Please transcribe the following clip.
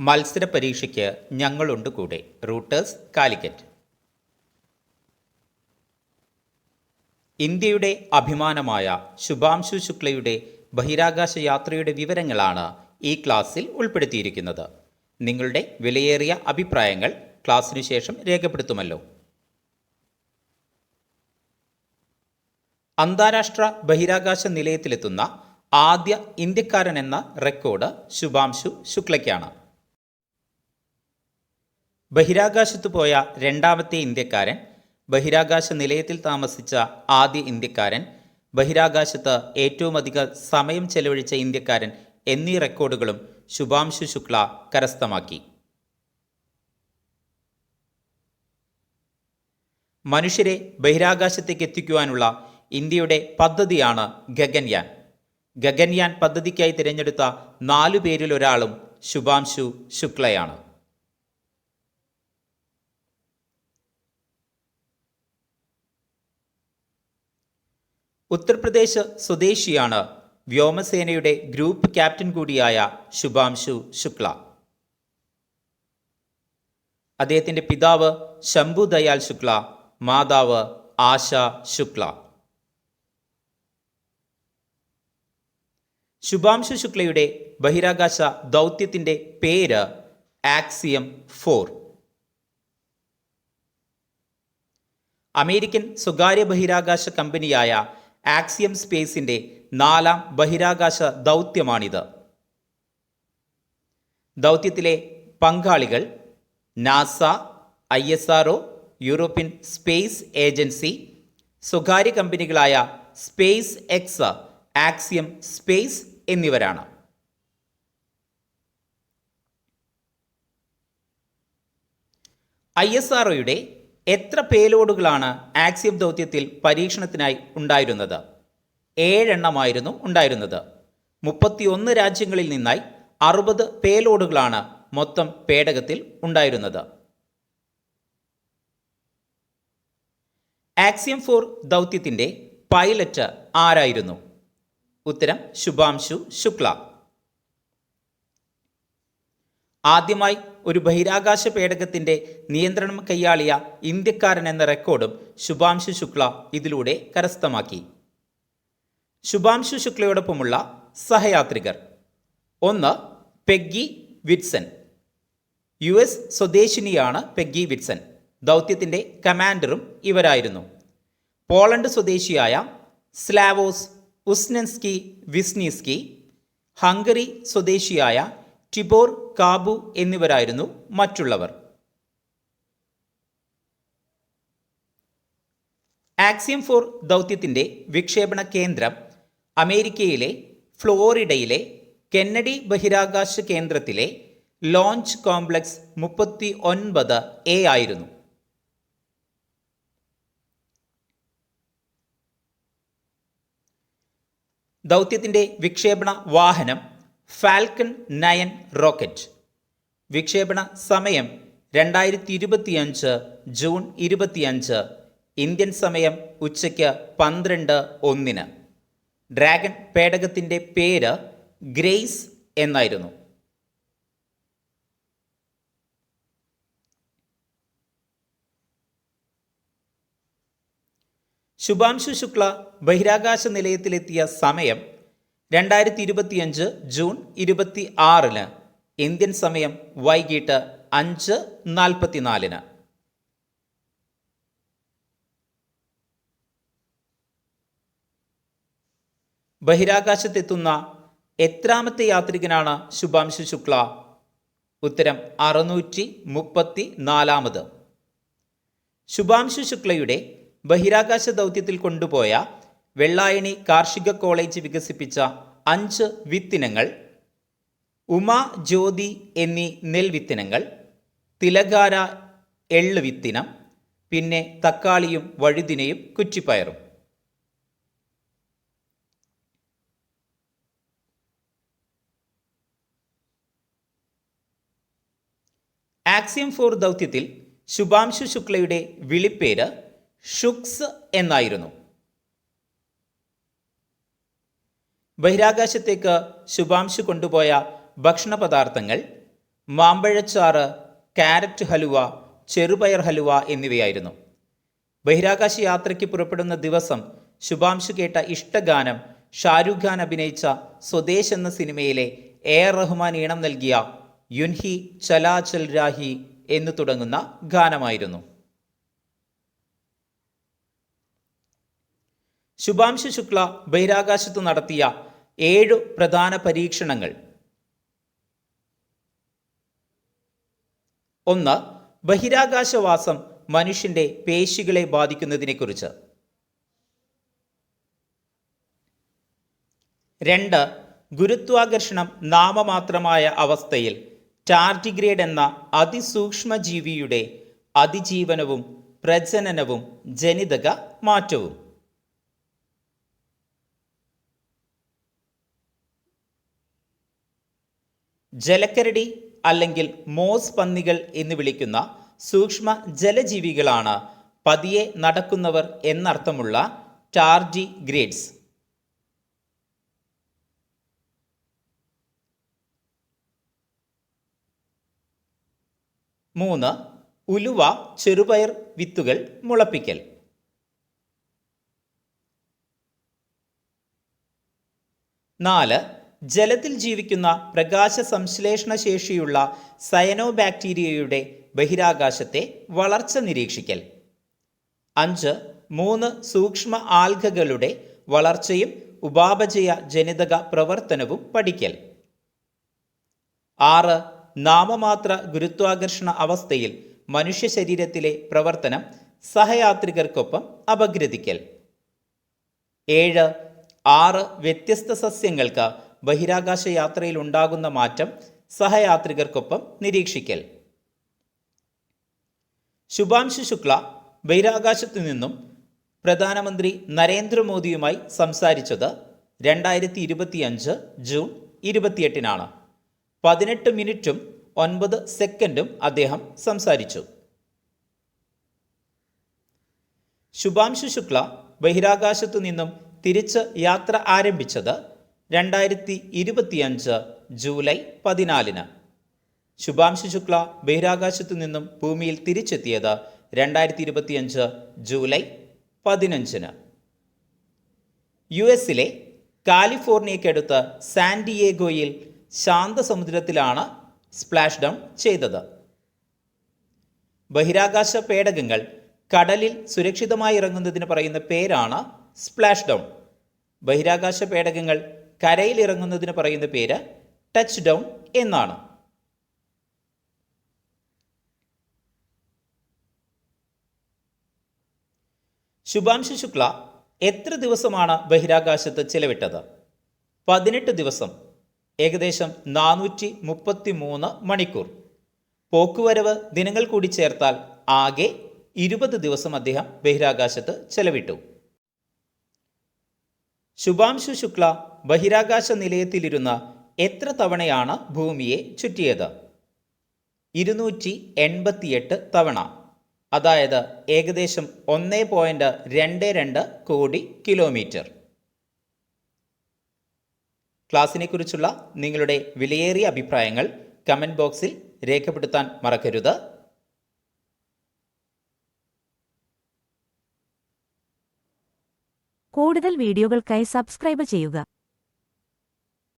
മത്സര പരീക്ഷയ്ക്ക് ഞങ്ങളുണ്ട് കൂടെ. റൂട്ടേഴ്സ് കാലിക്കറ്റ്. ഇന്ത്യയുടെ അഭിമാനമായ ശുഭാംശു ശുക്ലയുടെ ബഹിരാകാശ യാത്രയുടെ വിവരങ്ങളാണ് ഈ ക്ലാസ്സിൽ ഉൾപ്പെടുത്തിയിരിക്കുന്നത്. നിങ്ങളുടെ വിലയേറിയ അഭിപ്രായങ്ങൾ ക്ലാസ്സിനു ശേഷം രേഖപ്പെടുത്തുമല്ലോ. അന്താരാഷ്ട്ര ബഹിരാകാശ നിലയത്തിലെത്തുന്ന ആദ്യ ഇന്ത്യക്കാരൻ എന്ന റെക്കോർഡ് ശുഭാംശു ശുക്ലയ്ക്കാണ്. ബഹിരാകാശത്ത് പോയ രണ്ടാമത്തെ ഇന്ത്യക്കാരൻ ബഹിരാകാശ നിലയത്തിൽ താമസിച്ച ആദ്യ ഇന്ത്യക്കാരൻ ബഹിരാകാശത്ത് ഏറ്റവും അധികം സമയം ചെലവഴിച്ച ഇന്ത്യക്കാരൻ എന്നീ റെക്കോർഡുകളും ശുഭാംശു ശുക്ല കരസ്ഥമാക്കി. മനുഷ്യരെ ബഹിരാകാശത്തേക്ക് എത്തിക്കുവാനുള്ള ഇന്ത്യയുടെ പദ്ധതിയാണ് ഗഗൻയാൻ. ഗഗൻയാൻ പദ്ധതിക്കായി തിരഞ്ഞെടുത്ത നാലു പേരിലൊരാളും ശുഭാംശു ശുക്ലയാണ്. ഉത്തർപ്രദേശ് സ്വദേശിയാണ് വ്യോമസേനയുടെ ഗ്രൂപ്പ് ക്യാപ്റ്റൻ കൂടിയായ ശുഭാംശു ശുക്ല. അദ്ദേഹത്തിന്റെ പിതാവ് ശംഭു ദയാൽ ശുക്ല മാതാവ് ആശ ശുക്ല. ശുഭാംശു ശുക്ലയുടെ ബഹിരാകാശ ദൗത്യത്തിന്റെ പേര് ആക്സിയം ഫോർ. അമേരിക്കൻ സ്വകാര്യ ബഹിരാകാശ കമ്പനിയായ ആക്സിയം സ്പേസിന്റെ നാലാം ബഹിരാകാശ ദൗത്യമാണിത്. ദൗത്യത്തിലെ പങ്കാളികൾ NASA I S R European space agency സ്വകാര്യ കമ്പനികളായ സ്പേസ് എക്സ് ആക്സിയം സ്പേസ് എന്നിവരാണ്. ഐ എസ് ആർ എത്ര പേലോഡുകളാണ് ആക്സിയം ദൗത്യത്തിൽ പരീക്ഷണത്തിനായി ഉണ്ടായിരുന്നത്? ഏഴെണ്ണമായിരുന്നു ഉണ്ടായിരുന്നത്. മുപ്പത്തിയൊന്ന് രാജ്യങ്ങളിൽ നിന്നായി അറുപത് പേലോഡുകളാണ് മൊത്തം പേടകത്തിൽ ഉണ്ടായിരുന്നത്. ആക്സിയം ഫോർ ദൗത്യത്തിന്റെ പൈലറ്റ് ആരായിരുന്നു? ഉത്തരം ശുഭാംശു ശുക്ല. ആദ്യമായി ഒരു ബഹിരാകാശ പേടകത്തിന്റെ നിയന്ത്രണം കൈയാളിയ ഇന്ത്യക്കാരൻ എന്ന റെക്കോർഡും ശുഭാംശു ശുക്ല ഇതിലൂടെ കരസ്ഥമാക്കി. ശുഭാംശു ശുക്ലയോടൊപ്പമുള്ള സഹയാത്രികർ. ഒന്ന് പെഗ്ഗി വിറ്റ്സൺ. യു എസ് സ്വദേശിനിയാണ് പെഗ്ഗി വിറ്റ്സൺ. ദൗത്യത്തിന്റെ കമാൻഡറും ഇവരായിരുന്നു. പോളണ്ട് സ്വദേശിയായ സ്ലാവോസ് ഉസ്നൻസ്കി വിസ്നിസ്കി ഹംഗറി സ്വദേശിയായ ടിബോർ കാബു എന്നിവരായിരുന്നു മറ്റുള്ളവർ. ആക്സിയം ഫോർ ദൗത്യത്തിന്റെ വിക്ഷേപണ കേന്ദ്രം അമേരിക്കയിലെ ഫ്ലോറിഡയിലെ കെന്നഡി ബഹിരാകാശ കേന്ദ്രത്തിലെ ലോഞ്ച് കോംപ്ലക്സ് മുപ്പത്തി ഒൻപത് എ ആയിരുന്നു. ദൗത്യത്തിന്റെ വിക്ഷേപണ വാഹനം ഫാൽക്കൺ നയൻ റോക്കറ്റ്. വിക്ഷേപണ സമയം രണ്ടായിരത്തി ഇരുപത്തിയഞ്ച് ജൂൺ ഇരുപത്തിയഞ്ച്. ഇന്ത്യൻ സമയം ഉച്ചയ്ക്ക് പന്ത്രണ്ട് ഒന്നിന്. ഡ്രാഗൺ പേടകത്തിന്റെ പേര് ഗ്രേസ് എന്നായിരുന്നു. ശുഭാംശു ശുക്ല ബഹിരാകാശ നിലയത്തിലെത്തിയ സമയം രണ്ടായിരത്തി ഇരുപത്തിയഞ്ച് ജൂൺ ഇരുപത്തി ആറിന് ഇന്ത്യൻ സമയം വൈകിട്ട് അഞ്ച് നാൽപ്പത്തിനാലിന്. ബഹിരാകാശത്തെത്തുന്ന എത്രാമത്തെ യാത്രികനാണ് ശുഭാംശു ശുക്ല? ഉത്തരം അറുന്നൂറ്റി മുപ്പത്തി നാലാമത് ശുഭാംശു ശുക്ലയുടെ ബഹിരാകാശ ദൗത്യത്തിൽ കൊണ്ടുപോയ വെള്ളായണി കാർഷിക കോളേജ് വികസിപ്പിച്ച അഞ്ച് വിത്തിനങ്ങൾ ഉമ ജ്യോതി എന്നീ നെൽവിത്തിനങ്ങൾ തിലകാര എള്ള് വിത്തിനം പിന്നെ തക്കാളിയും വഴുതിനയും കുറ്റിപ്പയറും. ആക്സിയം ഫോർ ദൗത്യത്തിൽ ശുഭാംശു ശുക്ലയുടെ വിളിപ്പേര് ഷുക്സ് എന്നായിരുന്നു. ബഹിരാകാശത്തേക്ക് ശുഭാംശു കൊണ്ടുപോയ ഭക്ഷണ പദാർത്ഥങ്ങൾ മാമ്പഴച്ചാറ് കാരറ്റ് ഹലുവ ചെറുപയർ ഹലുവ എന്നിവയായിരുന്നു. ബഹിരാകാശ യാത്രയ്ക്ക് പുറപ്പെടുന്ന ദിവസം ശുഭാംശു കേട്ട ഇഷ്ടഗാനം ഷാരൂഖ് ഖാൻ അഭിനയിച്ച സ്വദേശ് എന്ന സിനിമയിലെ എ ആർ റഹ്മാൻ ഈണം നൽകിയ യുൻഹി ചലാചൽ രാഹി എന്ന് തുടങ്ങുന്ന ഗാനമായിരുന്നു. ശുഭാംശു ശുക്ല ബഹിരാകാശത്ത് നടത്തിയ ഏഴു പ്രധാന പരീക്ഷണങ്ങൾ. ഒന്ന് ബഹിരാകാശവാസം മനുഷ്യന്റെ പേശികളെ ബാധിക്കുന്നതിനെക്കുറിച്ച്. രണ്ട് ഗുരുത്വാകർഷണം നാമമാത്രമായ അവസ്ഥയിൽ ടാർഡിഗ്രേഡ് എന്ന അതിസൂക്ഷ്മജീവിയുടെ അതിജീവനവും പ്രജനനവും ജനിതക മാറ്റവും. ജലക്കരടി അല്ലെങ്കിൽ മോസ് പന്നികൾ എന്ന് വിളിക്കുന്ന സൂക്ഷ്മ ജലജീവികളാണ് പതിയെ നടക്കുന്നവർ എന്നർത്ഥമുള്ള ടാർഡി ഗ്രേഡ്സ്. മൂന്ന് ഉലുവ ചെറുപയർ വിത്തുകൾ മുളപ്പിക്കൽ. നാല് ജലത്തിൽ ജീവിക്കുന്ന പ്രകാശ സംശ്ലേഷണ ശേഷിയുള്ള സയനോ ബാക്ടീരിയയുടെ ബഹിരാകാശത്തെ വളർച്ച നിരീക്ഷിക്കൽ. അഞ്ച് മൂന്ന് സൂക്ഷ്മ ആൽഗകളുടെ വളർച്ചയും ഉപാപചയ ജനിതക പ്രവർത്തനവും പഠിക്കൽ. ആറ് നാമമാത്ര ഗുരുത്വാകർഷണ അവസ്ഥയിൽ മനുഷ്യ ശരീരത്തിലെ പ്രവർത്തനം സഹയാത്രികർക്കൊപ്പം അപഗ്രഥിക്കൽ. ഏഴ് ആറ് വ്യത്യസ്ത സസ്യങ്ങൾക്ക് ബഹിരാകാശ യാത്രയിൽ ഉണ്ടാകുന്ന മാറ്റം സഹയാത്രികർക്കൊപ്പം നിരീക്ഷിക്കൽ. ശുഭാംശു ശുക്ല ബഹിരാകാശത്തു നിന്നും പ്രധാനമന്ത്രി നരേന്ദ്രമോദിയുമായി സംസാരിച്ചത് രണ്ടായിരത്തി ഇരുപത്തിയഞ്ച് ജൂൺ ഇരുപത്തിയെട്ടിനാണ്. പതിനെട്ട് മിനിറ്റും ഒൻപത് സെക്കൻഡും അദ്ദേഹം സംസാരിച്ചു. ശുഭാംശു ശുക്ല ബഹിരാകാശത്തു നിന്നും തിരിച്ച് യാത്ര ആരംഭിച്ചത് രണ്ടായിരത്തി ഇരുപത്തിയഞ്ച് ജൂലൈ പതിനാലിന്. ശുഭാംശു ശുക്ല ബഹിരാകാശത്തു നിന്നും ഭൂമിയിൽ തിരിച്ചെത്തിയത് രണ്ടായിരത്തി ഇരുപത്തിയഞ്ച് ജൂലൈ പതിനഞ്ചിന്. യു എസിലെ കാലിഫോർണിയക്കടുത്ത് സാൻഡിയേഗോയിൽ ശാന്തസമുദ്രത്തിലാണ് സ്പ്ലാഷ് ഡൗൺ ചെയ്തത്. ബഹിരാകാശ പേടകങ്ങൾ കടലിൽ സുരക്ഷിതമായി ഇറങ്ങുന്നതിന് പറയുന്ന പേരാണ് സ്പ്ലാഷ് ഡൗൺ ബഹിരാകാശ പേടകങ്ങൾ കരയിൽ ഇറങ്ങുന്നതിന് പറയുന്ന പേര് ടച്ച് ഡൗൺ എന്നാണ്. ശുഭാംശു ശുക്ല എത്ര ദിവസമാണ് ബഹിരാകാശത്ത് ചിലവിട്ടത്? പതിനെട്ട് ദിവസം ഏകദേശം നാനൂറ്റി മുപ്പത്തി മൂന്ന് മണിക്കൂർ. പോക്കുവരവ് ദിനങ്ങൾ കൂടി ചേർത്താൽ ആകെ ഇരുപത് ദിവസം അദ്ദേഹം ബഹിരാകാശത്ത് ചെലവിട്ടു. ശുഭാംശു ശുക്ല ബഹിരാകാശ നിലയത്തിലിരുന്ന് എത്ര തവണയാണ് ഭൂമിയെ ചുറ്റിയത്? ഇരുന്നൂറ്റി എൺപത്തിയെട്ട് തവണ. അതായത് ഏകദേശം ഒന്ന് പോയിന്റ് രണ്ട് രണ്ട് കോടി കിലോമീറ്റർ. ക്ലാസ്സിനെക്കുറിച്ചുള്ള നിങ്ങളുടെ വിലയേറിയ അഭിപ്രായങ്ങൾ കമന്റ് ബോക്സിൽ രേഖപ്പെടുത്താൻ മറക്കരുത്. കൂടുതൽ വീഡിയോകൾക്കായി സബ്സ്ക്രൈബ് ചെയ്യുക.